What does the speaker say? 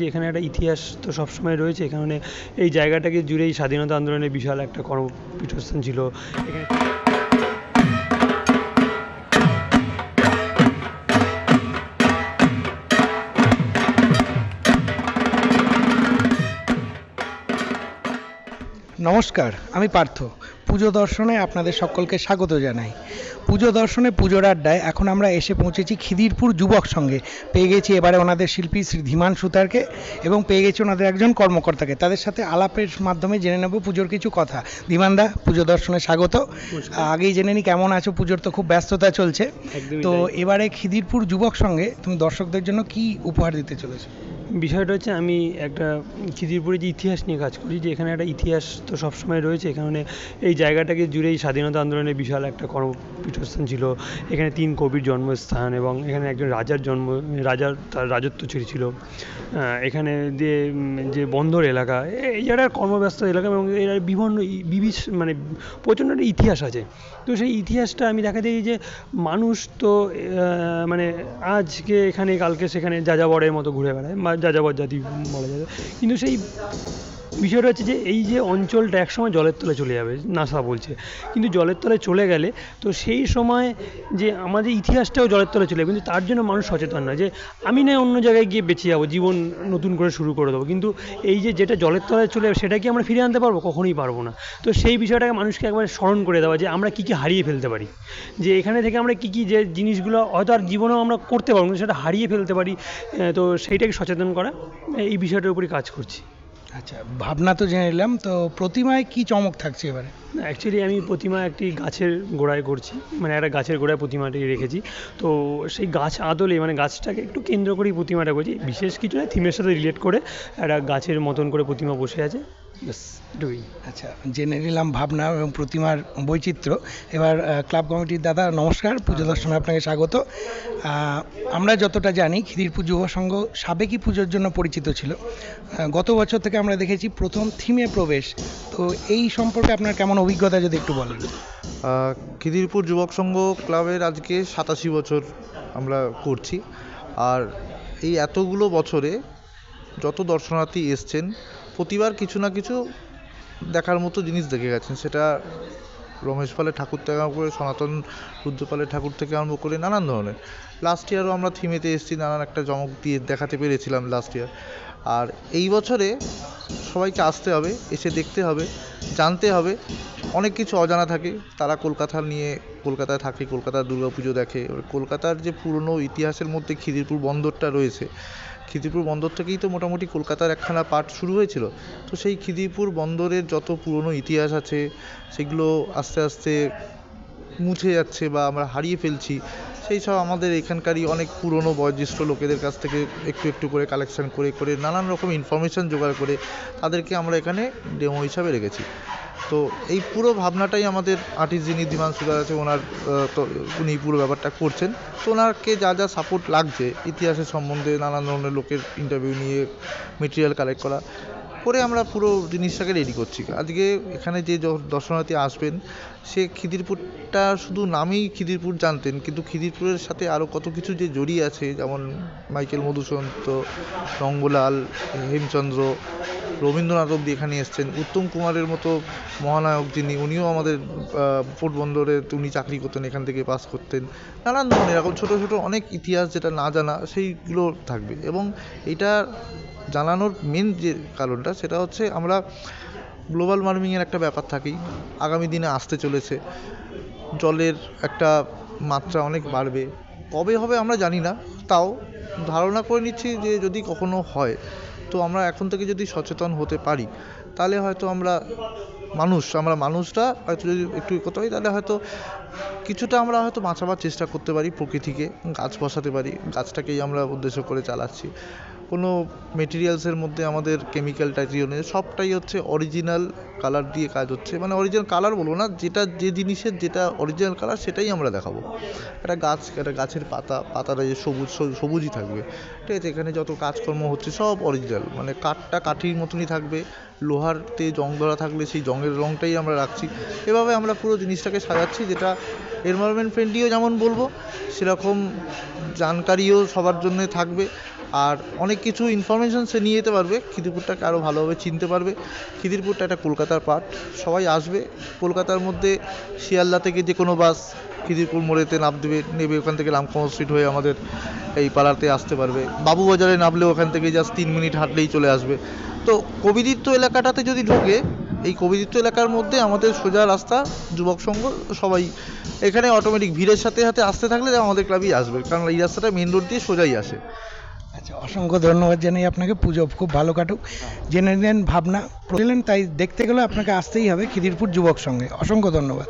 যে এখানে একটা ইতিহাস তো সবসময় রয়েছে, এখানে এই জায়গাটাকে জুড়েই স্বাধীনতা আন্দোলনের বিশাল একটা কর্মপীঠস্থান ছিল। এখানে নমস্কার, আমি পার্থ। পুজো দর্শনে আপনাদের সকলকে স্বাগত জানাই। পুজো দর্শনে পুজোর আড্ডায় এখন আমরা এসে পৌঁছেছি খিদিরপুর যুবক সঙ্গে। পেয়ে গেছি এবারে ওনাদের শিল্পী শ্রী ধীমান সুতারকে এবং পেয়ে গেছি ওনাদের একজন কর্মকর্তাকে। তাদের সাথে আলাপের মাধ্যমে জেনে নেব পুজোর কিছু কথা। ধীমানদা পুজো দর্শনে স্বাগত। আগেই জেনে নি কেমন আছো পুজোর তো খুব ব্যস্ততা চলছে। তো এবারে খিদিরপুর যুবক সঙ্গে তুমি দর্শকদের জন্য কি উপহার দিতে চলেছো? বিষয়টা হচ্ছে আমি একটা খিদিরপুরে যে ইতিহাস নিয়ে কাজ করি, যে এখানে একটা ইতিহাস তো সবসময় রয়েছে, এখানে এই জায়গাটাকে জুড়েই স্বাধীনতা আন্দোলনের বিশাল একটা কর্মপীঠস্থান ছিল। এখানে তিন কবির জন্মস্থান এবং এখানে একজন রাজার জন্ম, রাজার তার রাজত্ব ছিল এখানে যে যে বন্দর এলাকা এই জায়গাটা কর্মব্যস্ত এলাকা এবং এর বিভিন্ন ই- মানে প্রচণ্ড একটা ইতিহাস আছে। তো সেই ইতিহাসটা আমি দেখাতে চাই যে মানুষ তো মানে আজকে এখানে, কালকে সেখানে যাযাবরের মতো ঘুরে বেড়ায় বা যাযাবর জাতি বলা যাবে কিন্তু সেই বিষয়টা হচ্ছে যে এই যে অঞ্চলটা একসময় জলের তলায় চলে যাবে, নাসা বলছে। কিন্তু জলের তলায় চলে গেলে তো সেই সময় যে আমাদের ইতিহাসটাও জলের তলায় চলে যাবে, কিন্তু তার জন্য মানুষ সচেতন নয় যে আমি না অন্য জায়গায় গিয়ে বেঁচে যাব, জীবন নতুন করে শুরু করে দেবো। কিন্তু এই যে যেটা জলের তলায় চলে যাবে সেটা কি আমরা ফিরে আনতে পারব? কখনোই পারব না। তো সেই বিষয়টাকে মানুষকে একবার স্মরণ করে দেওয়া যে আমরা কী কী হারিয়ে ফেলতে পারি। যে এখানে থেকে আমরা কী কী যে জিনিসগুলো হয়তো আর জীবনেও আমরা করতে পারব না, সেটা হারিয়ে ফেলতে পারি। তো সেইটাকে সচেতন করা, এই বিষয়টার উপরই কাজ করছি। আচ্ছা ভাবনা তো জেনে নিলাম। তো প্রতিমায় কি চমক থাকছে এবারে? অ্যাকচুয়ালি আমি প্রতিমা একটি গাছের গোড়ায় করছি। মানে একটা গাছের গোড়ায় প্রতিমাটি রেখেছি। তো সেই গাছ আদলে মানে গাছটাকে একটু কেন্দ্র করেই প্রতিমাটা করছি। বিশেষ কিছু না থিমের সাথে রিলেট করে একটা গাছের মতন করে প্রতিমা বসে আছে। ব্যাস এটুকুই আচ্ছা জেনে নিলাম ভাবনা এবং প্রতিমার বৈচিত্র্য। এবার ক্লাব কমিটির দাদা নমস্কার পুজো দর্শনে আপনাকে স্বাগত। আমরা যতটা জানি খিদিরপুর যুব সংঘ সাবেকি পুজোর জন্য পরিচিত ছিল। গত বছর থেকে আমরা দেখেছি প্রথম থিমে প্রবেশ। তো এই সম্পর্কে আপনার কেমন অভিজ্ঞতা যদি একটু বলেন? খিদিরপুর যুবক সংঘ ক্লাবের আজকে সাতাশি বছর আমরা করছি। আর এই এতগুলো বছরে যত দর্শনার্থী এসছেন প্রতিবার কিছু না কিছু দেখার মতো জিনিস দেখে গেছেন। সেটা রমেশ পালের ঠাকুর থেকে আরম্ভ করে সনাতন রুদ্রপালের ঠাকুর থেকে আরম্ভ করে নানান ধরনের। লাস্ট ইয়ারও আমরা থিমেতে এসেছি, নানান একটা চমক দিয়ে দেখাতে পেরেছিলাম লাস্ট ইয়ার আর এই বছরে সবাইকে আসতে হবে, এসে দেখতে হবে, জানতে হবে। অনেক কিছু অজানা থাকে, তারা কলকাতা নিয়ে, কলকাতায় থাকে, কলকাতার দুর্গাপুজো দেখে। কলকাতার যে পুরনো ইতিহাসের মধ্যে খিদিরপুর বন্দরটা রয়েছে খিদিরপুর বন্দর থেকেই তো মোটামুটি কলকাতার একখানা পার্ট শুরু হয়েছিল। তো সেই খিদিরপুর বন্দরের যত পুরনো ইতিহাস আছে, সেগুলো আস্তে আস্তে মুছে যাচ্ছে বা আমরা হারিয়ে ফেলছি। সেই সব আমাদের এখানকারই অনেক পুরনো বয়োজ্যেষ্ঠ লোকেদের কাছ থেকে একটু একটু করে কালেকশন করে করে নানান রকম ইনফরমেশান জোগাড় করে তাদেরকে আমরা এখানে ডেমো হিসাবে রেখেছি। তো এই পুরো ভাবনাটাই আমাদের আর্টিস্ট যিনি দিমান সুগার আছে, ওনার তো উনি পুরো ব্যাপারটা করছেন। তো ওনাকে যা যা সাপোর্ট লাগছে, ইতিহাসের সম্বন্ধে নানান ধরনের লোকের ইন্টারভিউ নিয়ে মেটেরিয়াল কালেক্ট করা করে আমরা পুরো জিনিসটাকে রেডি করছি। আজকে এখানে যে দর্শনার্থী আসবেন সে খিদিরপুরটা শুধু নামেই খিদিরপুর জানতেন কিন্তু খিদিরপুরের সাথে আরও কত কিছু যে জড়িয়ে আছে যেমন মাইকেল মধুসূদন্ত রঙ্গলাল হেমচন্দ্র রবীন্দ্রনাথ অব্দি এখানে এসছেন উত্তম কুমারের মতো মহানায়ক যিনি উনিও আমাদের আহ, পোর্ট বন্দরে উনি চাকরি করতেন এখান থেকে পাস করতেন। নানান ধরনের এরকম ছোটো ছোটো অনেক ইতিহাস যেটা না জানা সেইগুলো থাকবে। এবং এটা জানানোর মেন যে কারণটা, সেটা হচ্ছে আমরা গ্লোবাল ওয়ার্মিংয়ের একটা ব্যাপার থাকেই আগামী দিনে আসতে চলেছে। জলের একটা মাত্রা অনেক বাড়বে। কবে হবে আমরা জানি না। তাও ধারণা করে নিচ্ছি যে যদি কখনো হয়, তো আমরা এখন থেকে যদি সচেতন হতে পারি, তাহলে হয়তো আমরা মানুষ, আমরা মানুষরা হয়তো যদি একটু করতে পারি তাহলে হয়তো কিছুটা আমরা হয়তো বাঁচাবার চেষ্টা করতে পারি প্রকৃতিকে, গাছ বসাতে পারি, গাছটাকেই আমরা উদ্দেশ্য করে চালাচ্ছি। কোনো মেটেরিয়ালসের মধ্যে আমাদের কেমিক্যাল টাইজিও নেই। সবটাই হচ্ছে অরিজিনাল কালার দিয়ে কাজ হচ্ছে। মানে অরিজিনাল কালার বলব না, যেটা যে জিনিসের যেটা অরিজিনাল কালার সেটাই আমরা দেখাবো। একটা গাছ, একটা গাছের পাতা, পাতাটা যে সবুজ সবুজই থাকবে। ঠিক আছে, এখানে যত কাজকর্ম হচ্ছে সব অরিজিনাল মানে কাঠটা কাঠির মতনই থাকবে। লোহারতে জং ধরা থাকলে সেই জংয়ের রংটাই আমরা রাখছি। এভাবে আমরা পুরো জিনিসটাকে সাজাচ্ছি, যেটা এনভায়রনমেন্ট ফ্রেন্ডলিও যেমন বলব, সেরকম জানকারিও সবার জন্য থাকবে। আর অনেক কিছু ইনফরমেশন সে নিয়ে যেতে পারবে। খিদিরপুরটাকে আরও ভালোভাবে চিনতে পারবে। খিদিরপুরটা একটা কলকাতার পার্ট সবাই আসবে। কলকাতার মধ্যে শিয়ালদা থেকে যে কোনো বাস খিদিরপুর মোড়েতে নাম দেবে, নেবে, ওখান থেকে রামকমল স্ট্রিট হয়ে আমাদের এই পাড়াতে আসতে পারবে। বাবুবাজারে নামলেও ওখান থেকে জাস্ট তিন মিনিট হাঁটলেই চলে আসবে। তো কবিদিত্ব এলাকাটাতে যদি ঢোকে, এই কবিদিত্ব এলাকার মধ্যে আমাদের সোজা রাস্তা, যুবক সংঘ, সবাই এখানে অটোমেটিক ভিড়ের সাথে সাথে আসতে থাকলে আমাদের ক্লাবেই আসবে। কারণ এই রাস্তাটা মেন রোড দিয়ে সোজাই আসে। আচ্ছা অসংখ্য ধন্যবাদ জানাই আপনাকে। পুজো খুব ভালো কাটুক। জেনে নেন ভাবনা প্রলেন তাই দেখতে গেলে আপনাকে আসতেই হবে খিদিরপুর যুবক সঙ্গে অসংখ্য ধন্যবাদ।